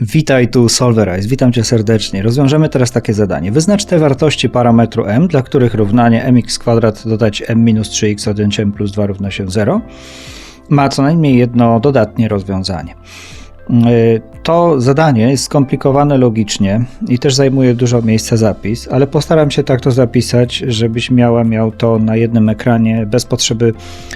Witaj tu Solverize, witam Cię serdecznie. Rozwiążemy teraz takie zadanie. Wyznacz te wartości parametru m, dla których równanie mx kwadrat dodać m minus 3x odjąć m plus 2 równa się 0 ma co najmniej jedno dodatnie rozwiązanie. Y, to zadanie jest skomplikowane logicznie i też zajmuje dużo miejsca zapis, ale postaram się tak to zapisać, żebyś miała miał to na jednym ekranie bez potrzeby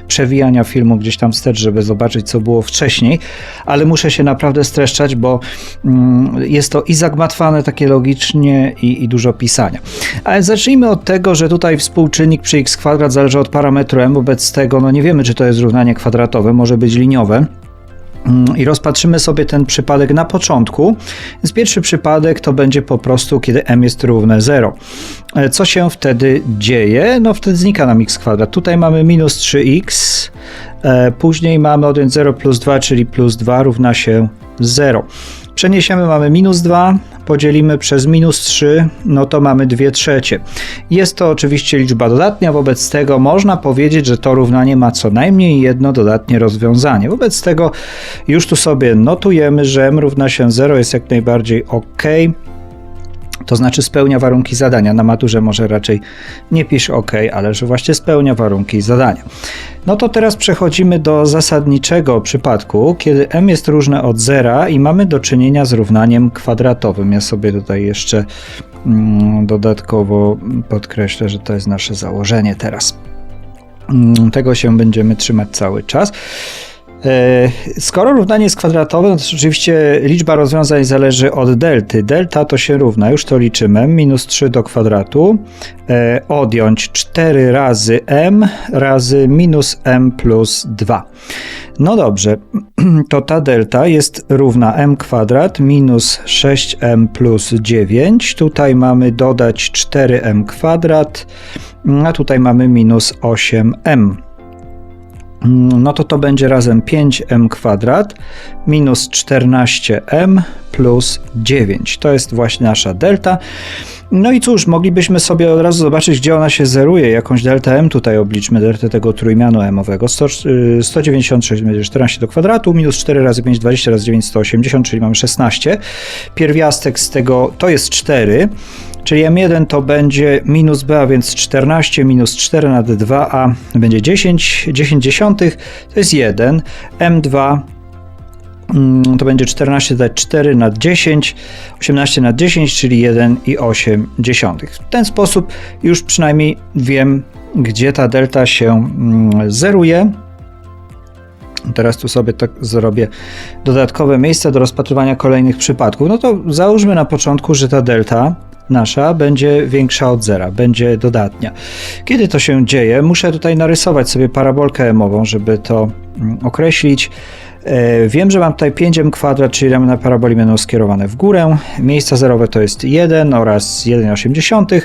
przewijania filmu gdzieś tam wstecz, żeby zobaczyć co było wcześniej, ale muszę się naprawdę streszczać, bo mm, jest to i zagmatwane takie logicznie i, i dużo pisania. Ale zacznijmy od tego, że tutaj współczynnik przy x kwadrat zależy od parametru m, wobec tego no nie wiemy czy to jest równanie kwadratowe, może być liniowe. Mm, I rozpatrzymy sobie ten przypadek na początku. Więc pierwszy przypadek to będzie po prostu, kiedy m jest równe 0. E, co się wtedy dzieje? No wtedy znika nam x kwadrat. Tutaj mamy minus 3x, e, później mamy odjąć 0 plus 2, czyli plus 2 równa się 0. Przeniesiemy, mamy minus 2, podzielimy przez minus 3, no to mamy 2 trzecie. Jest to oczywiście liczba dodatnia, wobec tego można powiedzieć, że to równanie ma co najmniej jedno dodatnie rozwiązanie. Wobec tego już tu sobie notujemy, że m równa się 0 jest jak najbardziej ok to znaczy spełnia warunki zadania. Na maturze może raczej nie pisz OK, ale że właśnie spełnia warunki zadania. No to teraz przechodzimy do zasadniczego przypadku, kiedy m jest różne od zera i mamy do czynienia z równaniem kwadratowym. Ja sobie tutaj jeszcze mm, dodatkowo podkreślę, że to jest nasze założenie teraz. Mm, tego się będziemy trzymać cały czas. E, skoro równanie jest kwadratowe, no to oczywiście liczba rozwiązań zależy od delty. Delta to się równa, już to liczymy, minus 3 do kwadratu, e, odjąć 4 razy m razy minus m plus 2. No dobrze, to ta delta jest równa m kwadrat minus 6m plus 9. Tutaj mamy dodać 4m kwadrat, a tutaj mamy minus 8m. Mm, no to to będzie razem 5m kwadrat minus 14m plus 9. To jest właśnie nasza delta. No i cóż, moglibyśmy sobie od razu zobaczyć, gdzie ona się zeruje. Jakąś delta m tutaj obliczmy, deltę tego trójmianu m-owego. 196 będzie 14 do kwadratu, minus 4 razy 5, 20 razy 9, 180, czyli mamy 16. Pierwiastek z tego to jest 4. Czyli m1 to będzie minus b, a więc 14 minus 4 nad 2a będzie 10, 10 dziesiątych to jest 1, m2 mm, to będzie 14 dodać 4 nad 10, 18 nad 10, czyli 1,8. W ten sposób już przynajmniej wiem, gdzie ta delta się mm, zeruje. Teraz tu sobie tak zrobię dodatkowe miejsce do rozpatrywania kolejnych przypadków. No to załóżmy na początku, że ta delta nasza będzie większa od zera, będzie dodatnia. Kiedy to się dzieje? Muszę tutaj narysować sobie parabolkę emową, żeby to mm, określić. E, wiem, że mam tutaj 5m kwadrat, czyli ramiona paraboli będą skierowane w górę. Miejsca zerowe to jest 1 oraz 1,8.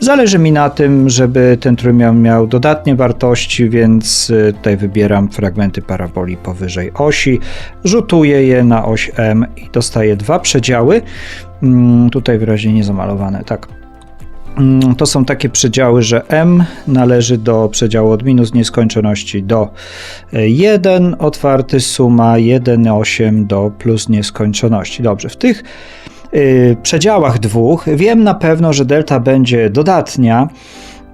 Zależy mi na tym, żeby ten trójmian miał dodatnie wartości, więc e, tutaj wybieram fragmenty paraboli powyżej osi, rzutuję je na oś m i dostaję dwa przedziały. Mm, tutaj wyraźnie nie zamalowane, tak. Mm, to są takie przedziały, że m należy do przedziału od minus nieskończoności do 1, e, otwarty suma 1,8 do plus nieskończoności. Dobrze, w tych y, przedziałach dwóch wiem na pewno, że delta będzie dodatnia.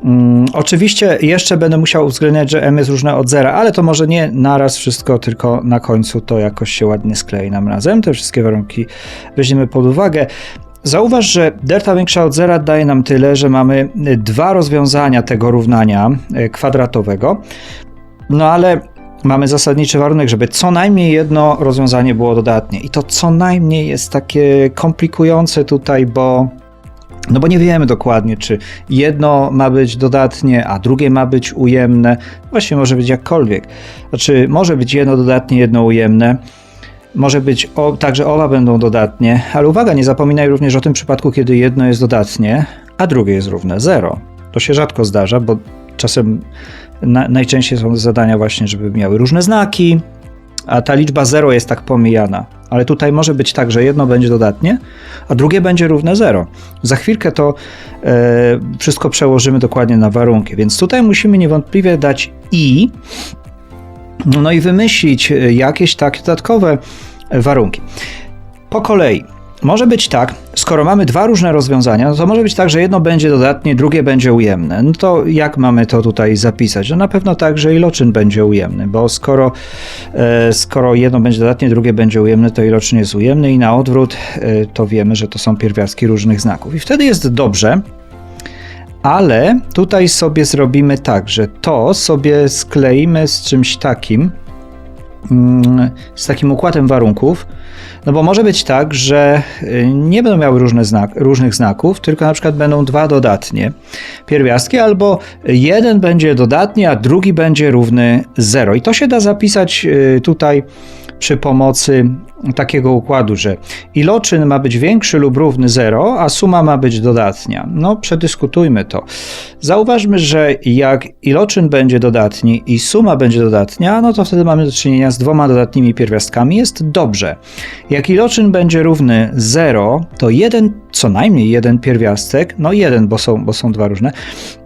Um, oczywiście jeszcze będę musiał uwzględniać, że m jest różne od zera, ale to może nie naraz wszystko, tylko na końcu to jakoś się ładnie sklei nam razem. Te wszystkie warunki weźmiemy pod uwagę. Zauważ, że delta większa od zera daje nam tyle, że mamy dwa rozwiązania tego równania e, kwadratowego. No ale mamy zasadniczy warunek, żeby co najmniej jedno rozwiązanie było dodatnie. I to co najmniej jest takie komplikujące tutaj, bo no bo nie wiemy dokładnie, czy jedno ma być dodatnie, a drugie ma być ujemne. Właśnie może być jakkolwiek. Znaczy, może być jedno dodatnie, jedno ujemne. Może być o, także oba będą dodatnie, ale uwaga, nie zapominaj również o tym przypadku, kiedy jedno jest dodatnie, a drugie jest równe 0. To się rzadko zdarza, bo czasem na, najczęściej są zadania właśnie, żeby miały różne znaki, a ta liczba 0 jest tak pomijana. Ale tutaj może być tak, że jedno będzie dodatnie, a drugie będzie równe 0. Za chwilkę to e, wszystko przełożymy dokładnie na warunki, więc tutaj musimy niewątpliwie dać i, no i wymyślić jakieś takie dodatkowe warunki. Po kolei. Może być tak, skoro mamy dwa różne rozwiązania, no to może być tak, że jedno będzie dodatnie, drugie będzie ujemne. No to jak mamy to tutaj zapisać? No na pewno tak, że iloczyn będzie ujemny, bo skoro, e, skoro jedno będzie dodatnie, drugie będzie ujemne, to iloczyn jest ujemny i na odwrót e, to wiemy, że to są pierwiastki różnych znaków. I wtedy jest dobrze, ale tutaj sobie zrobimy tak, że to sobie skleimy z czymś takim, mm, z takim układem warunków, no bo może być tak, że y, nie będą miały różne znak, różnych znaków, tylko na przykład będą dwa dodatnie pierwiastki, albo jeden będzie dodatni, a drugi będzie równy 0. I to się da zapisać y, tutaj przy pomocy takiego układu, że iloczyn ma być większy lub równy 0, a suma ma być dodatnia. No, przedyskutujmy to. Zauważmy, że jak iloczyn będzie dodatni i suma będzie dodatnia, no to wtedy mamy do czynienia z dwoma dodatnimi pierwiastkami. Jest dobrze. Jak iloczyn będzie równy 0, to jeden, co najmniej jeden pierwiastek, no jeden, bo są, bo są dwa różne,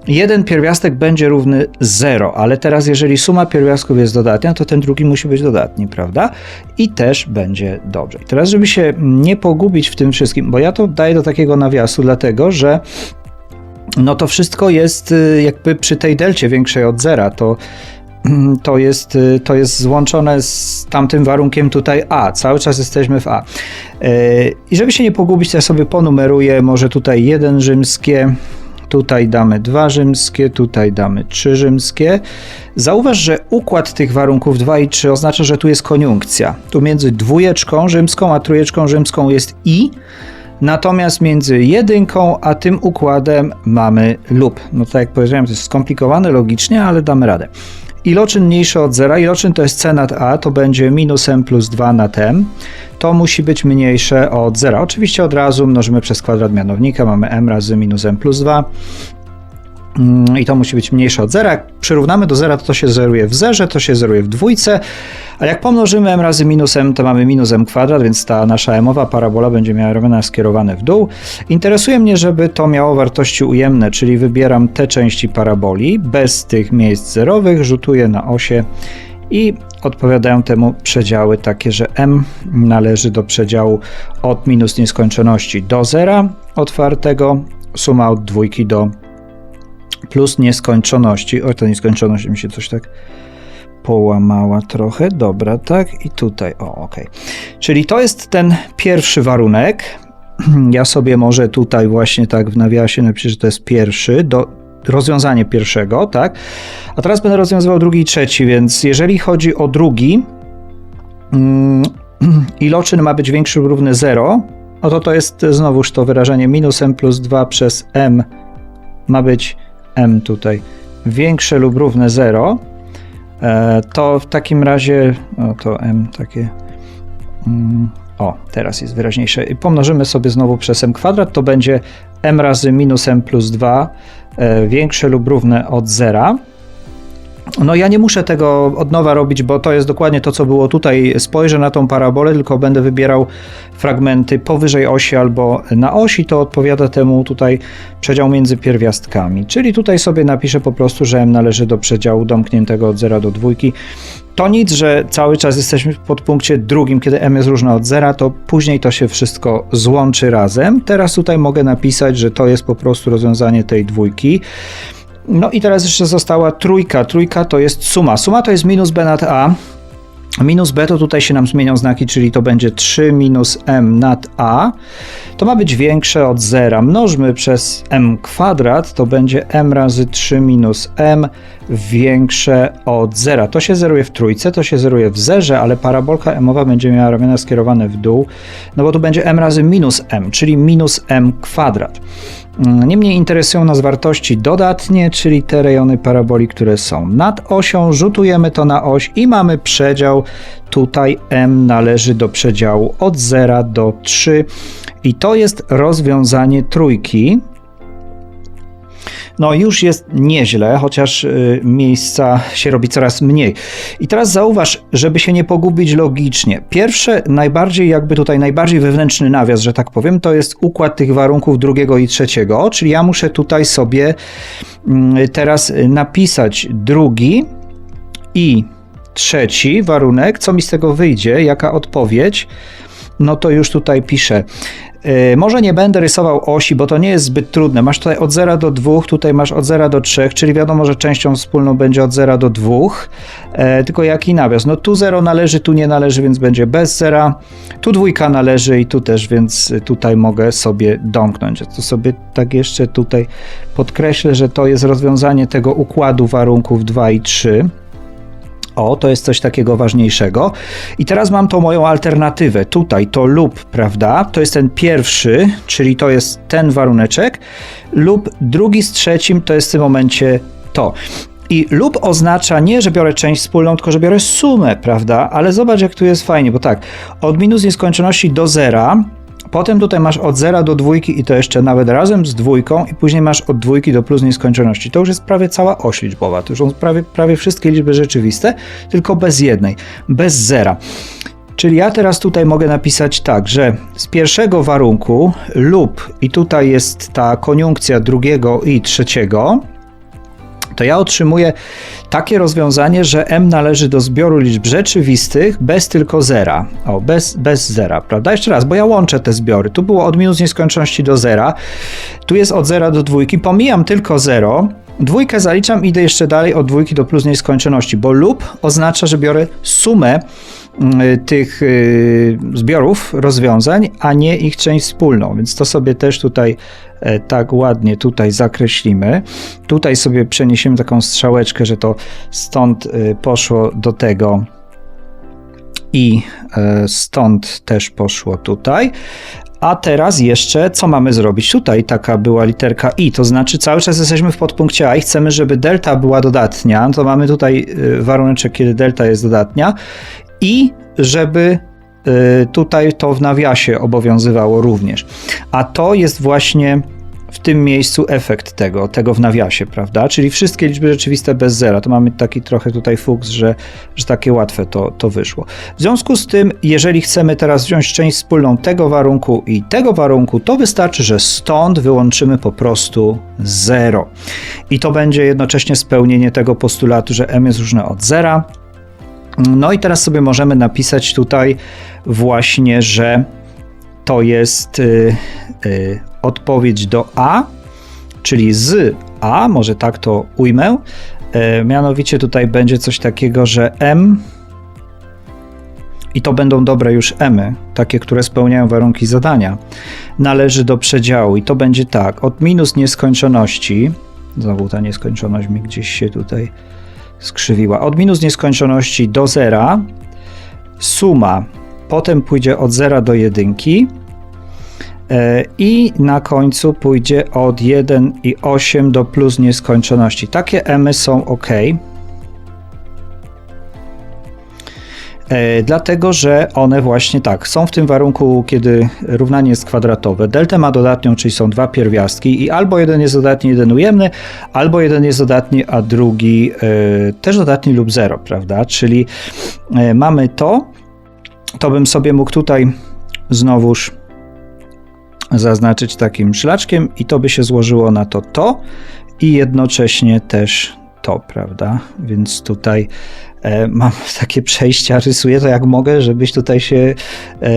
jeden pierwiastek będzie równy 0, ale teraz jeżeli suma pierwiastków jest dodatnia, to ten drugi musi być dodatni, prawda? I też będzie dobrze. Teraz, żeby się nie pogubić w tym wszystkim, bo ja to daję do takiego nawiasu, dlatego że no to wszystko jest y, jakby przy tej delcie większej od zera, to to jest, y, to jest złączone z tamtym warunkiem tutaj A. Cały czas jesteśmy w A. Y, I żeby się nie pogubić, ja sobie ponumeruję może tutaj jeden rzymskie, Tutaj damy dwa rzymskie, tutaj damy trzy rzymskie. Zauważ, że układ tych warunków 2 i 3 oznacza, że tu jest koniunkcja. Tu między dwójeczką rzymską a trójeczką rzymską jest i, natomiast między jedynką a tym układem mamy lub. No tak jak powiedziałem, to jest skomplikowane logicznie, ale damy radę. Iloczyn mniejszy od zera, iloczyn to jest c nad a, to będzie minus m plus 2 nad m. To musi być mniejsze od zera. Oczywiście od razu mnożymy przez kwadrat mianownika, mamy m razy minus m plus 2. Mm, i to musi być mniejsze od zera. Jak przyrównamy do zera, to to się zeruje w zerze, to się zeruje w dwójce, a jak pomnożymy m razy minus m, to mamy minus m kwadrat, więc ta nasza m-owa parabola będzie miała równa skierowane w dół. Interesuje mnie, żeby to miało wartości ujemne, czyli wybieram te części paraboli bez tych miejsc zerowych, rzutuję na osie i odpowiadają temu przedziały takie, że m należy do przedziału od minus nieskończoności do zera otwartego, suma od dwójki do plus nieskończoności. O, ta nieskończoność mi się coś tak połamała trochę. Dobra, tak? I tutaj, o, ok. Czyli to jest ten pierwszy warunek. Ja sobie może tutaj właśnie tak w nawiasie napiszę, że to jest pierwszy, do, rozwiązanie pierwszego, tak? A teraz będę rozwiązywał drugi i trzeci, więc jeżeli chodzi o drugi, mm, iloczyn ma być większy lub równy 0, no to to jest znowuż to wyrażenie minus m plus 2 przez m ma być m tutaj. Większe lub równe 0, e, to w takim razie, o to m takie, mm, o teraz jest wyraźniejsze, i pomnożymy sobie znowu przez m kwadrat, to będzie m razy minus m plus 2 e, większe lub równe od 0. No ja nie muszę tego od nowa robić, bo to jest dokładnie to, co było tutaj. Spojrzę na tą parabolę, tylko będę wybierał fragmenty powyżej osi albo na osi, to odpowiada temu tutaj przedział między pierwiastkami. Czyli tutaj sobie napiszę po prostu, że m należy do przedziału domkniętego od 0 do 2. To nic, że cały czas jesteśmy w podpunkcie drugim, kiedy m jest różna od zera, to później to się wszystko złączy razem. Teraz tutaj mogę napisać, że to jest po prostu rozwiązanie tej dwójki. No i teraz jeszcze została trójka. Trójka to jest suma. Suma to jest minus b nad a. Minus b to tutaj się nam zmienią znaki, czyli to będzie 3 minus m nad a. To ma być większe od zera. Mnożmy przez m kwadrat, to będzie m razy 3 minus m większe od zera. To się zeruje w trójce, to się zeruje w zerze, ale parabolka m-owa będzie miała ramiona skierowane w dół, no bo tu będzie m razy minus m, czyli minus m kwadrat. Niemniej interesują nas wartości dodatnie, czyli te rejony paraboli, które są nad osią. Rzutujemy to na oś i mamy przedział. Tutaj m należy do przedziału od 0 do 3 i to jest rozwiązanie trójki. No już jest nieźle, chociaż y, miejsca się robi coraz mniej. I teraz zauważ, żeby się nie pogubić logicznie. Pierwsze, najbardziej jakby tutaj najbardziej wewnętrzny nawias, że tak powiem, to jest układ tych warunków drugiego i trzeciego, czyli ja muszę tutaj sobie mm, teraz napisać drugi i trzeci warunek, co mi z tego wyjdzie, jaka odpowiedź. No to już tutaj piszę. Yy, może nie będę rysował osi, bo to nie jest zbyt trudne. Masz tutaj od 0 do 2, tutaj masz od 0 do 3, czyli wiadomo, że częścią wspólną będzie od 0 do 2. E, tylko jaki nawias? No tu 0 należy, tu nie należy, więc będzie bez zera. Tu dwójka należy i tu też, więc tutaj mogę sobie domknąć. To sobie tak jeszcze tutaj podkreślę, że to jest rozwiązanie tego układu warunków 2 i 3. O, to jest coś takiego ważniejszego. I teraz mam tą moją alternatywę. Tutaj to lub, prawda? To jest ten pierwszy, czyli to jest ten waruneczek, lub drugi z trzecim to jest w tym momencie to. I lub oznacza nie, że biorę część wspólną, tylko że biorę sumę, prawda? Ale zobacz, jak tu jest fajnie, bo tak, od minus nieskończoności do zera, potem tutaj masz od zera do dwójki i to jeszcze nawet razem z dwójką i później masz od dwójki do plus nieskończoności. To już jest prawie cała oś liczbowa, to już są prawie, prawie wszystkie liczby rzeczywiste, tylko bez jednej, bez zera. Czyli ja teraz tutaj mogę napisać tak, że z pierwszego warunku lub i tutaj jest ta koniunkcja drugiego i trzeciego, to ja otrzymuję takie rozwiązanie, że m należy do zbioru liczb rzeczywistych bez tylko zera. O, bez, bez zera, prawda? Jeszcze raz, bo ja łączę te zbiory. Tu było od minus nieskończoności do zera, tu jest od zera do dwójki, pomijam tylko zero, Dwójkę zaliczam, idę jeszcze dalej od dwójki do plus nieskończoności, bo lub oznacza, że biorę sumę tych y, zbiorów rozwiązań, a nie ich część wspólną, więc to sobie też tutaj e, tak ładnie tutaj zakreślimy. Tutaj sobie przeniesiemy taką strzałeczkę, że to stąd y, poszło do tego i e, stąd też poszło tutaj. A teraz jeszcze, co mamy zrobić? Tutaj taka była literka i, to znaczy cały czas jesteśmy w podpunkcie A i chcemy, żeby delta była dodatnia. To mamy tutaj y, waruneczek, kiedy delta jest dodatnia i żeby y, tutaj to w nawiasie obowiązywało również. A to jest właśnie w tym miejscu efekt tego, tego w nawiasie, prawda? Czyli wszystkie liczby rzeczywiste bez zera. To mamy taki trochę tutaj fuks, że, że takie łatwe to, to wyszło. W związku z tym, jeżeli chcemy teraz wziąć część wspólną tego warunku i tego warunku, to wystarczy, że stąd wyłączymy po prostu 0. I to będzie jednocześnie spełnienie tego postulatu, że m jest różne od zera. No i teraz sobie możemy napisać tutaj właśnie, że to jest y, y, odpowiedź do A, czyli z A, może tak to ujmę. E, mianowicie tutaj będzie coś takiego, że M i to będą dobre już emy, takie, które spełniają warunki zadania, należy do przedziału i to będzie tak, od minus nieskończoności, znowu ta nieskończoność mi gdzieś się tutaj skrzywiła, od minus nieskończoności do zera, suma potem pójdzie od zera do jedynki, E, I na końcu pójdzie od 1 i 8 do plus nieskończoności. Takie emy są ok. Dlatego, że one właśnie tak są w tym warunku, kiedy równanie jest kwadratowe. Delta ma dodatnią, czyli są dwa pierwiastki i albo jeden jest dodatni, jeden ujemny, albo jeden jest dodatni, a drugi e, też dodatni lub zero, prawda? Czyli e, mamy to, to bym sobie mógł tutaj znowuż zaznaczyć takim szlaczkiem i to by się złożyło na to to i jednocześnie też to, prawda? Więc tutaj e, mam takie przejścia, rysuję to jak mogę, żebyś tutaj się e,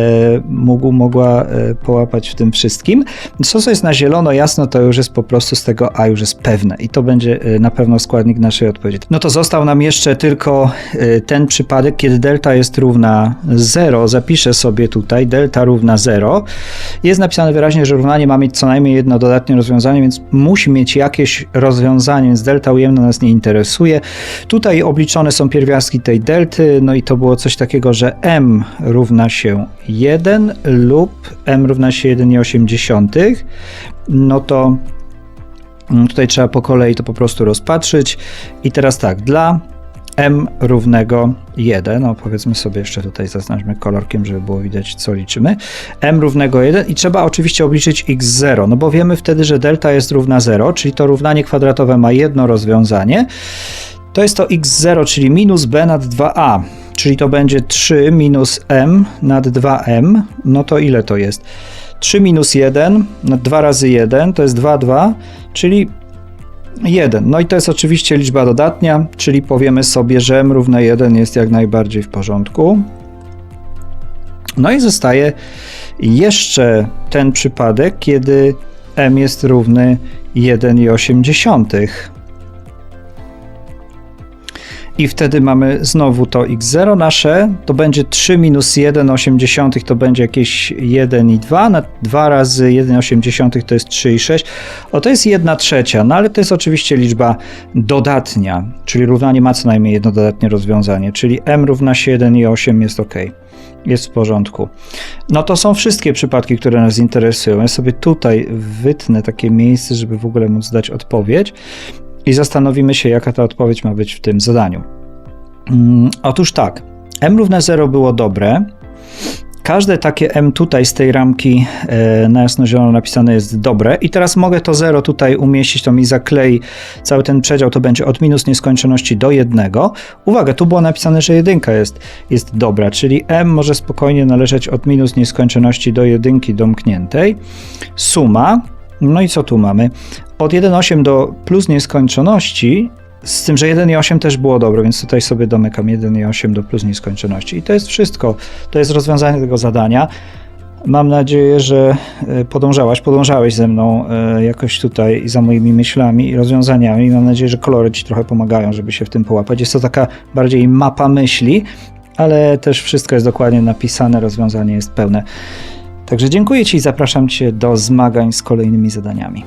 mógł, mogła e, połapać w tym wszystkim. Co, co jest na zielono, jasno, to już jest po prostu z tego A już jest pewne i to będzie e, na pewno składnik naszej odpowiedzi. No to został nam jeszcze tylko e, ten przypadek, kiedy delta jest równa 0. Zapiszę sobie tutaj delta równa 0. Jest napisane wyraźnie, że równanie ma mieć co najmniej jedno dodatnie rozwiązanie, więc musi mieć jakieś rozwiązanie, więc delta ujemna nas nie interesuje. Tutaj obliczone są pierwiastki tej delty, no i to było coś takiego, że m równa się 1 lub m równa się 1,8. No to mm, tutaj trzeba po kolei to po prostu rozpatrzyć. I teraz tak, dla m równego 1, no powiedzmy sobie jeszcze tutaj zaznaczmy kolorkiem, żeby było widać co liczymy, m równego 1 i trzeba oczywiście obliczyć x0, no bo wiemy wtedy, że delta jest równa 0, czyli to równanie kwadratowe ma jedno rozwiązanie, to jest to x0, czyli minus b nad 2a, czyli to będzie 3 minus m nad 2m, no to ile to jest? 3 minus 1 nad 2 razy 1 to jest 2, 2, czyli 1. No i to jest oczywiście liczba dodatnia, czyli powiemy sobie, że m równe 1 jest jak najbardziej w porządku. No i zostaje jeszcze ten przypadek, kiedy m jest równy 1,8. I wtedy mamy znowu to x0 nasze, to będzie 3 minus 1,8 to będzie jakieś 1,2, na 2 razy 1,8 to jest 3,6. O, to jest 1 trzecia, no ale to jest oczywiście liczba dodatnia, czyli równanie ma co najmniej jedno dodatnie rozwiązanie, czyli m równa się 1,8 jest ok jest w porządku. No to są wszystkie przypadki, które nas interesują. Ja sobie tutaj wytnę takie miejsce, żeby w ogóle móc dać odpowiedź i zastanowimy się, jaka ta odpowiedź ma być w tym zadaniu. Mm, otóż tak, m równe 0 było dobre. Każde takie m tutaj z tej ramki e, na jasno-zielono napisane jest dobre i teraz mogę to 0 tutaj umieścić, to mi zaklei cały ten przedział, to będzie od minus nieskończoności do 1. Uwaga, tu było napisane, że jedynka jest, jest dobra, czyli m może spokojnie należeć od minus nieskończoności do jedynki domkniętej. Suma, no i co tu mamy? Od 1,8 do plus nieskończoności z tym, że 1,8 też było dobre, więc tutaj sobie domykam 1,8 do plus nieskończoności. I to jest wszystko. To jest rozwiązanie tego zadania. Mam nadzieję, że e, podążałaś, podążałeś ze mną e, jakoś tutaj za moimi myślami i rozwiązaniami. Mam nadzieję, że kolory Ci trochę pomagają, żeby się w tym połapać. Jest to taka bardziej mapa myśli, ale też wszystko jest dokładnie napisane, rozwiązanie jest pełne. Także dziękuję Ci i zapraszam Cię do zmagań z kolejnymi zadaniami.